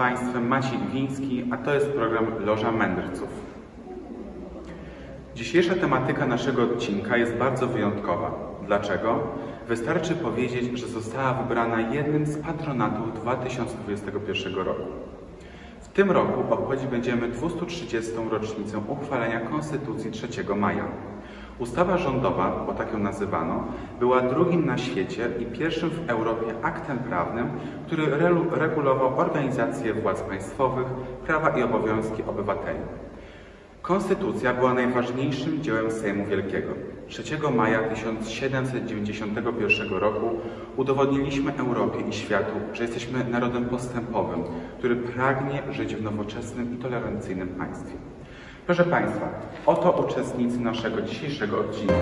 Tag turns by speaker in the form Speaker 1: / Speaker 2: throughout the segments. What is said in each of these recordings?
Speaker 1: Państwem Maciej Wiński, a to jest program Loża Mędrców. Dzisiejsza tematyka naszego odcinka jest bardzo wyjątkowa. Dlaczego? Wystarczy powiedzieć, że została wybrana jednym z patronatów 2021 roku. W tym roku obchodzić będziemy 230. rocznicę uchwalenia Konstytucji 3 maja. Ustawa rządowa, bo tak ją nazywano, była drugim na świecie i pierwszym w Europie aktem prawnym, który regulował organizację władz państwowych, prawa i obowiązki obywateli. Konstytucja była najważniejszym dziełem Sejmu Wielkiego. 3 maja 1791 roku udowodniliśmy Europie i światu, że jesteśmy narodem postępowym, który pragnie żyć w nowoczesnym i tolerancyjnym państwie. Proszę Państwa, oto uczestnicy naszego dzisiejszego odcinka.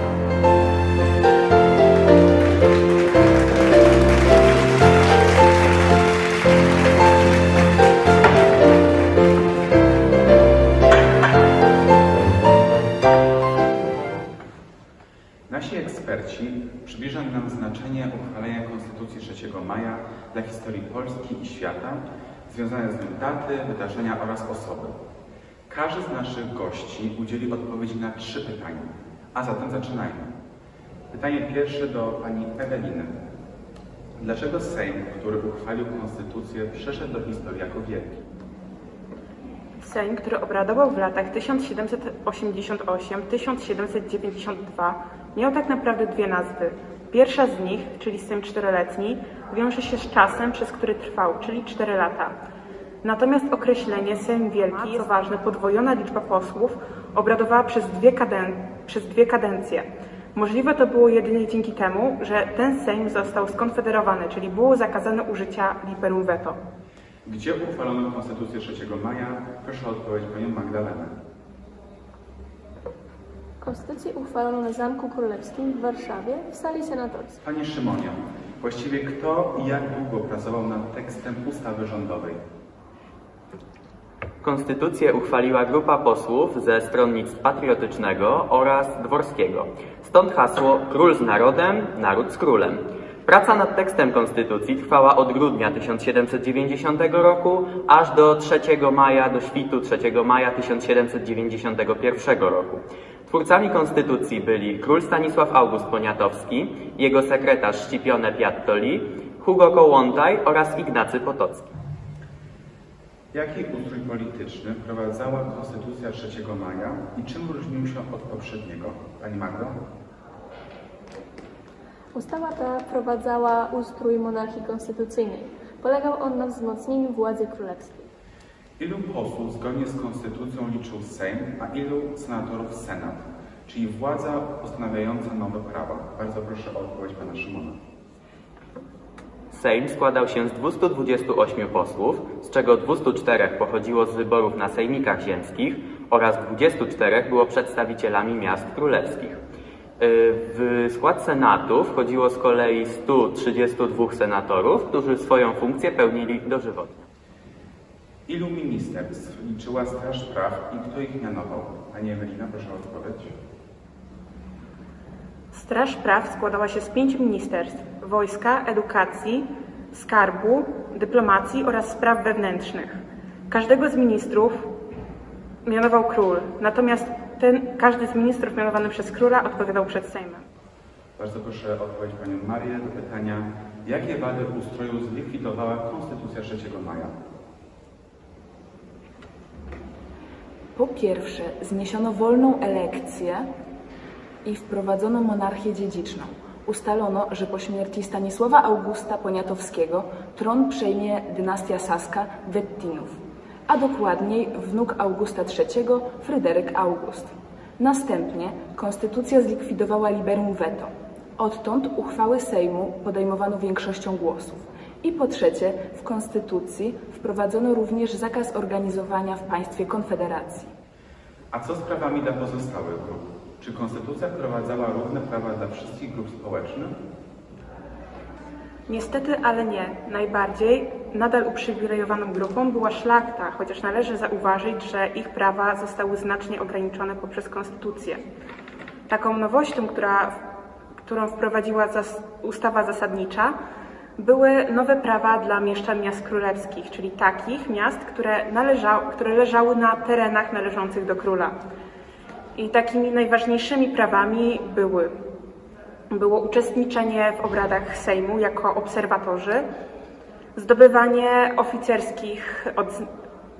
Speaker 1: Nasi eksperci przybliżą nam znaczenie uchwalenia Konstytucji 3 maja dla historii Polski i świata, związane z nią daty, wydarzenia oraz osoby. Każdy z naszych gości udzieli odpowiedzi na trzy pytania. A zatem zaczynajmy. Pytanie pierwsze do pani Eweliny. Dlaczego Sejm, który uchwalił Konstytucję, przeszedł do historii jako wielki?
Speaker 2: Sejm, który obradował w latach 1788-1792, miał tak naprawdę dwie nazwy. Pierwsza z nich, czyli Sejm Czteroletni, wiąże się z czasem, przez który trwał, czyli cztery lata. Natomiast określenie Sejm Wielki, co ważne, podwojona liczba posłów, obradowała przez dwie, kaden- przez dwie kadencje. Możliwe to było jedynie dzięki temu, że ten Sejm został skonfederowany, czyli było zakazane użycia liberum veto.
Speaker 1: Gdzie uchwalono Konstytucję 3 maja? Proszę o odpowiedź panią Magdalenę.
Speaker 3: Konstytucję uchwalono na Zamku Królewskim w Warszawie w sali senatorskiej.
Speaker 1: Panie Szymonie, właściwie kto i jak długo pracował nad tekstem ustawy rządowej?
Speaker 4: Konstytucję uchwaliła grupa posłów ze Stronnictw Patriotycznego oraz Dworskiego. Stąd hasło Król z narodem, naród z królem. Praca nad tekstem konstytucji trwała od grudnia 1790 roku aż do 3 maja, do świtu 3 maja 1791 roku. Twórcami konstytucji byli król Stanisław August Poniatowski, jego sekretarz Scipione Piattoli, Hugo Kołłątaj oraz Ignacy Potocki.
Speaker 1: Jaki ustrój polityczny wprowadzała Konstytucja 3 maja i czym różnił się od poprzedniego? Pani Magdo?
Speaker 3: Ustawa ta wprowadzała ustrój monarchii konstytucyjnej. Polegał on na wzmocnieniu władzy królewskiej.
Speaker 1: Ilu posłów zgodnie z Konstytucją liczył Sejm, a ilu senatorów Senat, czyli władza ustanawiająca nowe prawa? Bardzo proszę o odpowiedź pana Szymona.
Speaker 4: Sejm składał się z 228 posłów, z czego 204 pochodziło z wyborów na sejmikach ziemskich oraz 24 było przedstawicielami miast królewskich. Yy, W skład Senatu wchodziło z kolei 132 senatorów, którzy swoją funkcję pełnili dożywotnie.
Speaker 1: Ilu ministerstw liczyła Straż Praw i kto ich mianował? Pani Ewelina, proszę o odpowiedź.
Speaker 2: Straż Praw składała się z pięciu ministerstw: wojska, edukacji, skarbu, dyplomacji oraz spraw wewnętrznych. Każdego z ministrów mianował król, natomiast ten, każdy z ministrów mianowany przez króla odpowiadał przed Sejmem.
Speaker 1: Bardzo proszę o odpowiedź panią Marię do pytania, jakie wady ustroju zlikwidowała Konstytucja 3 maja?
Speaker 5: Po pierwsze, zniesiono wolną elekcję i wprowadzono monarchię dziedziczną. Ustalono, że po śmierci Stanisława Augusta Poniatowskiego tron przejmie dynastia saska Wettinów, a dokładniej wnuk Augusta III, Fryderyk August. Następnie konstytucja zlikwidowała liberum veto. Odtąd uchwały Sejmu podejmowano większością głosów. I po trzecie, w konstytucji wprowadzono również zakaz organizowania w państwie konfederacji.
Speaker 1: A co z prawami dla pozostałych grup? Czy Konstytucja wprowadzała równe prawa dla wszystkich grup społecznych?
Speaker 2: Niestety, ale nie. Najbardziej nadal uprzywilejowaną grupą była szlachta, chociaż należy zauważyć, że ich prawa zostały znacznie ograniczone poprzez konstytucję. Taką nowością, która, którą wprowadziła zas ustawa zasadnicza, były nowe prawa dla mieszczan miast królewskich, czyli takich miast, które, należa, które leżały na terenach należących do króla. I takimi najważniejszymi prawami były było uczestniczenie w obradach Sejmu jako obserwatorzy, zdobywanie oficerskich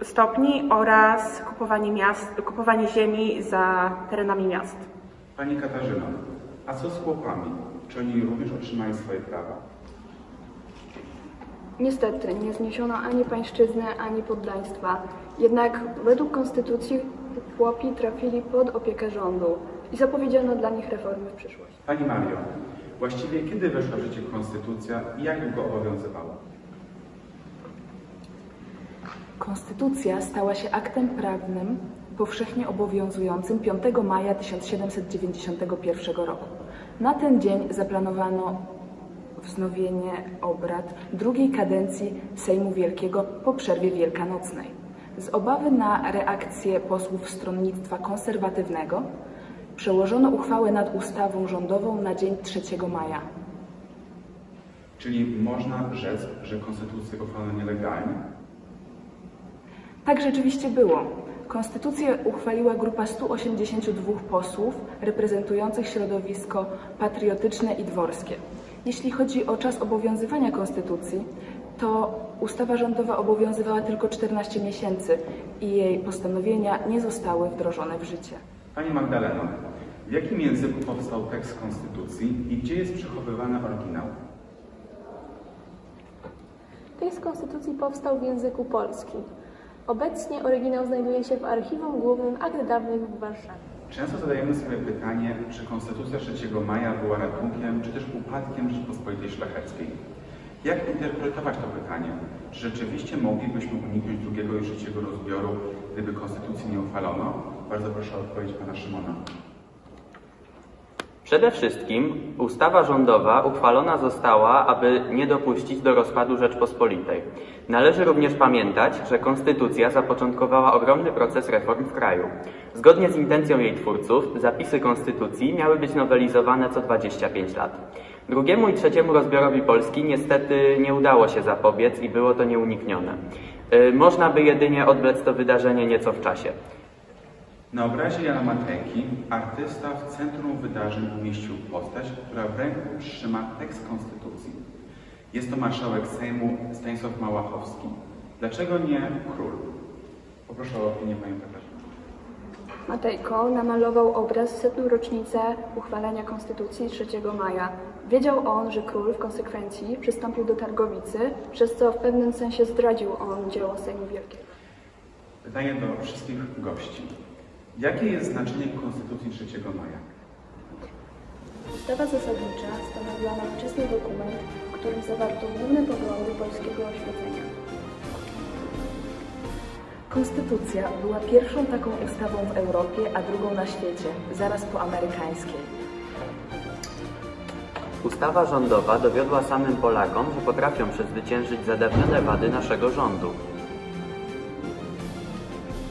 Speaker 2: stopni oraz kupowanie, miast, kupowanie ziemi za terenami miast.
Speaker 1: Pani Katarzyno, a co z chłopami? Czy oni również otrzymali swoje prawa?
Speaker 3: Niestety, nie zniesiono ani pańszczyzny, ani poddaństwa. Jednak według konstytucji chłopi trafili pod opiekę rządu i zapowiedziano dla nich reformy w przyszłości.
Speaker 1: Pani Mario, właściwie kiedy weszła w życie konstytucja i jak długo obowiązywała?
Speaker 5: Konstytucja stała się aktem prawnym powszechnie obowiązującym 5 maja 1791 roku. Na ten dzień zaplanowano wznowienie obrad drugiej kadencji Sejmu Wielkiego po przerwie wielkanocnej. Z obawy na reakcję posłów stronnictwa konserwatywnego przełożono uchwałę nad ustawą rządową na dzień 3 maja.
Speaker 1: Czyli można rzec, że konstytucję uchwalono nielegalnie?
Speaker 5: Tak rzeczywiście było. Konstytucję uchwaliła grupa 182 posłów reprezentujących środowisko patriotyczne i dworskie. Jeśli chodzi o czas obowiązywania konstytucji, to ustawa rządowa obowiązywała tylko 14 miesięcy i jej postanowienia nie zostały wdrożone w życie.
Speaker 1: Pani Magdaleno, w jakim języku powstał tekst konstytucji i gdzie jest przechowywany oryginał?
Speaker 3: Tekst konstytucji powstał w języku polskim. Obecnie oryginał znajduje się w Archiwum Głównym Akt Dawnych w Warszawie.
Speaker 1: Często zadajemy sobie pytanie, czy Konstytucja 3 maja była ratunkiem, czy też upadkiem Rzeczypospolitej Szlacheckiej. Jak interpretować to pytanie? Czy rzeczywiście moglibyśmy uniknąć drugiego i trzeciego rozbioru, gdyby Konstytucji nie uchwalono? Bardzo proszę o odpowiedź Pana Szymona.
Speaker 4: Przede wszystkim ustawa rządowa uchwalona została, aby nie dopuścić do rozpadu Rzeczpospolitej. Należy również pamiętać, że konstytucja zapoczątkowała ogromny proces reform w kraju. Zgodnie z intencją jej twórców, zapisy konstytucji miały być nowelizowane co 25 lat. Drugiemu i trzeciemu rozbiorowi Polski niestety nie udało się zapobiec i było to nieuniknione. Y, Można by jedynie odwlec to wydarzenie nieco w czasie.
Speaker 1: Na obrazie Jana Matejki artysta w centrum wydarzeń umieścił postać, która w ręku trzyma tekst konstytucji. Jest to marszałek Sejmu Stanisław Małachowski. Dlaczego nie król? Poproszę o opinię Panią Katarzynę.
Speaker 3: Matejko namalował obraz w setną rocznicę uchwalenia Konstytucji 3 maja. Wiedział on, że król w konsekwencji przystąpił do Targowicy, przez co w pewnym sensie zdradził on dzieło Sejmu Wielkiego.
Speaker 1: Pytanie do wszystkich gości. Jakie jest znaczenie Konstytucji 3 maja?
Speaker 3: Ustawa zasadnicza stanowiła nowoczesny dokument, w którym zawarto główne poglądy polskiego oświecenia.
Speaker 5: Konstytucja była pierwszą taką ustawą w Europie, a drugą na świecie, zaraz po amerykańskiej.
Speaker 4: Ustawa rządowa dowiodła samym Polakom, że potrafią przezwyciężyć zadawnione wady naszego rządu.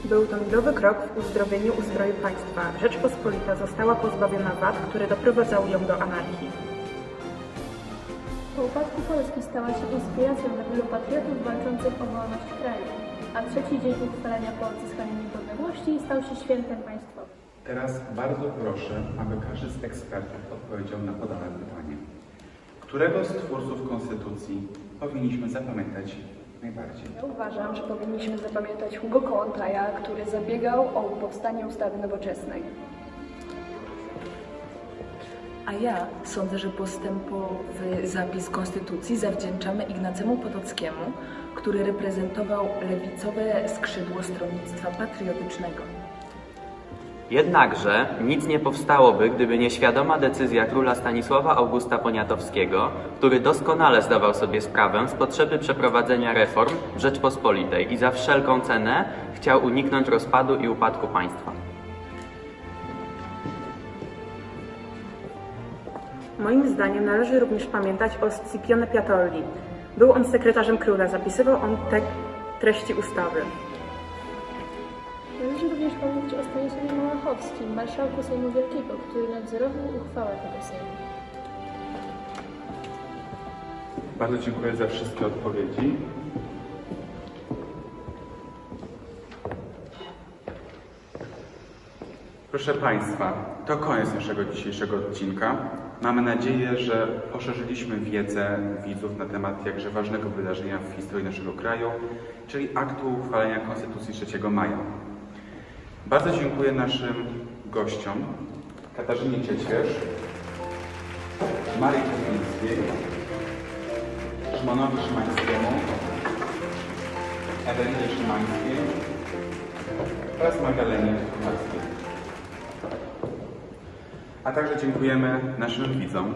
Speaker 2: Był to milowy krok w uzdrowieniu ustroju państwa. Rzeczpospolita została pozbawiona wad, które doprowadzały ją do anarchii.
Speaker 3: Po upadku Polski stała się inspiracją dla wielu patriotów walczących o wolność kraju, a trzeci dzień uchwalenia po odzyskaniu niepodległości stał się świętem państwowym.
Speaker 1: Teraz bardzo proszę, aby każdy z ekspertów odpowiedział na podane pytanie. Którego z twórców Konstytucji powinniśmy zapamiętać najbardziej?
Speaker 3: Ja uważam, że powinniśmy zapamiętać Hugo Kołłątaja, który zabiegał o powstanie ustawy nowoczesnej.
Speaker 5: A ja sądzę, że postępowy zapis konstytucji zawdzięczamy Ignacemu Potockiemu, który reprezentował lewicowe skrzydło stronnictwa patriotycznego.
Speaker 4: Jednakże nic nie powstałoby, gdyby nie świadoma decyzja króla Stanisława Augusta Poniatowskiego, który doskonale zdawał sobie sprawę z potrzeby przeprowadzenia reform w Rzeczpospolitej i za wszelką cenę chciał uniknąć rozpadu i upadku państwa.
Speaker 2: Moim zdaniem należy również pamiętać o Scipione Piatolli. Był on sekretarzem króla, zapisywał on te treści ustawy.
Speaker 3: Pamiętać o Stanisławie Małachowskim, marszałku Sejmu Wielkiego, który nadzorował uchwałę tego Sejmu.
Speaker 1: Bardzo dziękuję za wszystkie odpowiedzi. Proszę Państwa, to koniec naszego dzisiejszego odcinka. Mamy nadzieję, że poszerzyliśmy wiedzę widzów na temat jakże ważnego wydarzenia w historii naszego kraju, czyli aktu uchwalenia Konstytucji 3 maja. Bardzo dziękuję naszym gościom, Katarzynie Ciecierz, Marii Kupińskiej, Szymonowi Szymańskiemu, Ewelinie Szymańskiej oraz Magdalenie Kucharskiej. A także dziękujemy naszym widzom